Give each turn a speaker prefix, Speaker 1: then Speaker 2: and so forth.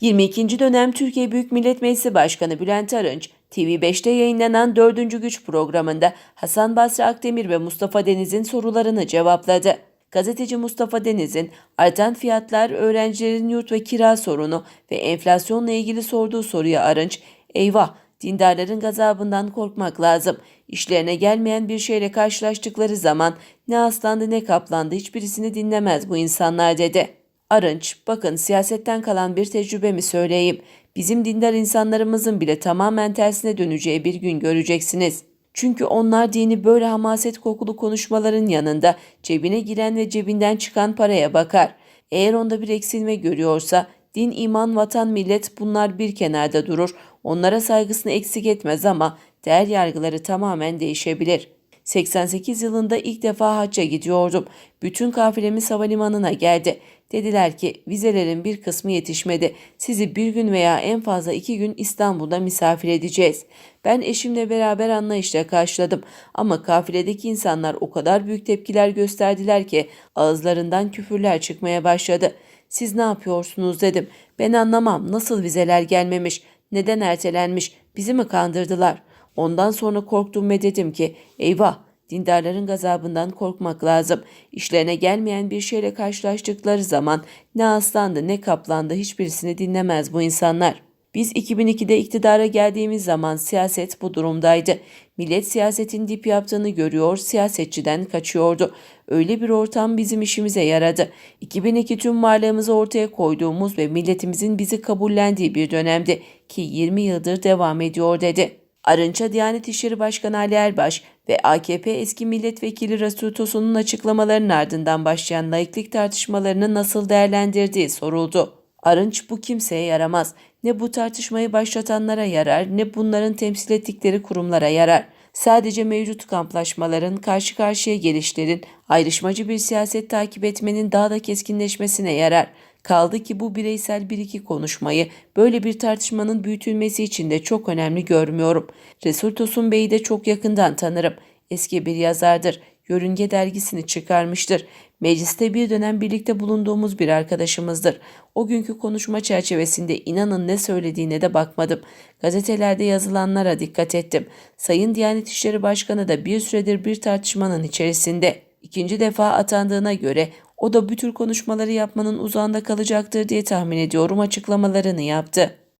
Speaker 1: 22. dönem Türkiye Büyük Millet Meclisi Başkanı Bülent Arınç, TV5'te yayınlanan 4. Güç programında Hasan Basri Akdemir ve Mustafa Deniz'in sorularını cevapladı. Gazeteci Mustafa Deniz'in artan fiyatlar, öğrencilerin yurt ve kira sorunu ve enflasyonla ilgili sorduğu soruya Arınç, eyvah dindarların gazabından korkmak lazım. İşlerine gelmeyen bir şeyle karşılaştıkları zaman ne aslandı ne kaplandı hiçbirisini dinlemez bu insanlar dedi. Arınç, bakın siyasetten kalan bir tecrübemi söyleyeyim. Bizim dindar insanlarımızın bile tamamen tersine döneceği bir gün göreceksiniz. Çünkü onlar dini böyle hamaset kokulu konuşmaların yanında cebine giren ve cebinden çıkan paraya bakar. Eğer onda bir eksilme görüyorsa din, iman, vatan, millet bunlar bir kenarda durur. Onlara saygısını eksik etmez ama değer yargıları tamamen değişebilir.'' 88 yılında ilk defa hacca gidiyordum. Bütün kafilemiz havalimanına geldi. Dediler ki vizelerin bir kısmı yetişmedi. Sizi bir gün veya en fazla iki gün İstanbul'da misafir edeceğiz. Ben eşimle beraber anlayışla karşıladım. Ama kafiledeki insanlar o kadar büyük tepkiler gösterdiler ki ağızlarından küfürler çıkmaya başladı. Siz ne yapıyorsunuz dedim. Ben anlamam nasıl vizeler gelmemiş, neden ertelenmiş, bizi mi kandırdılar?'' Ondan sonra korktum ve dedim ki eyvah dindarların gazabından korkmak lazım. İşlerine gelmeyen bir şeyle karşılaştıkları zaman ne aslandı ne kaplandı hiçbirisini dinlemez bu insanlar. Biz 2002'de iktidara geldiğimiz zaman siyaset bu durumdaydı. Millet siyasetin dip yaptığını görüyor, siyasetçiden kaçıyordu. Öyle bir ortam bizim işimize yaradı. 2002 tüm varlığımızı ortaya koyduğumuz ve milletimizin bizi kabullendiği bir dönemdi ki 20 yıldır devam ediyor dedi. Arınç'a Diyanet İşleri Başkanı Ali Erbaş ve AKP eski milletvekili Resul Tosun'un açıklamalarının ardından başlayan laiklik tartışmalarını nasıl değerlendirdiği soruldu. Arınç bu kimseye yaramaz. Ne bu tartışmayı başlatanlara yarar ne bunların temsil ettikleri kurumlara yarar. Sadece mevcut kamplaşmaların, karşı karşıya gelişlerin, ayrışmacı bir siyaset takip etmenin daha da keskinleşmesine yarar. Kaldı ki bu bireysel bir iki konuşmayı böyle bir tartışmanın büyütülmesi için de çok önemli görmüyorum. Resul Tosun Bey'i de çok yakından tanırım. Eski bir yazardır. Yörünge dergisini çıkarmıştır. Mecliste bir dönem birlikte bulunduğumuz bir arkadaşımızdır. O günkü konuşma çerçevesinde inanın ne söylediğine de bakmadım. Gazetelerde yazılanlara dikkat ettim. Sayın Diyanet İşleri Başkanı da bir süredir bir tartışmanın içerisinde. İkinci defa atandığına göre o da bu tür konuşmaları yapmanın uzağında kalacaktır diye tahmin ediyorum açıklamalarını yaptı.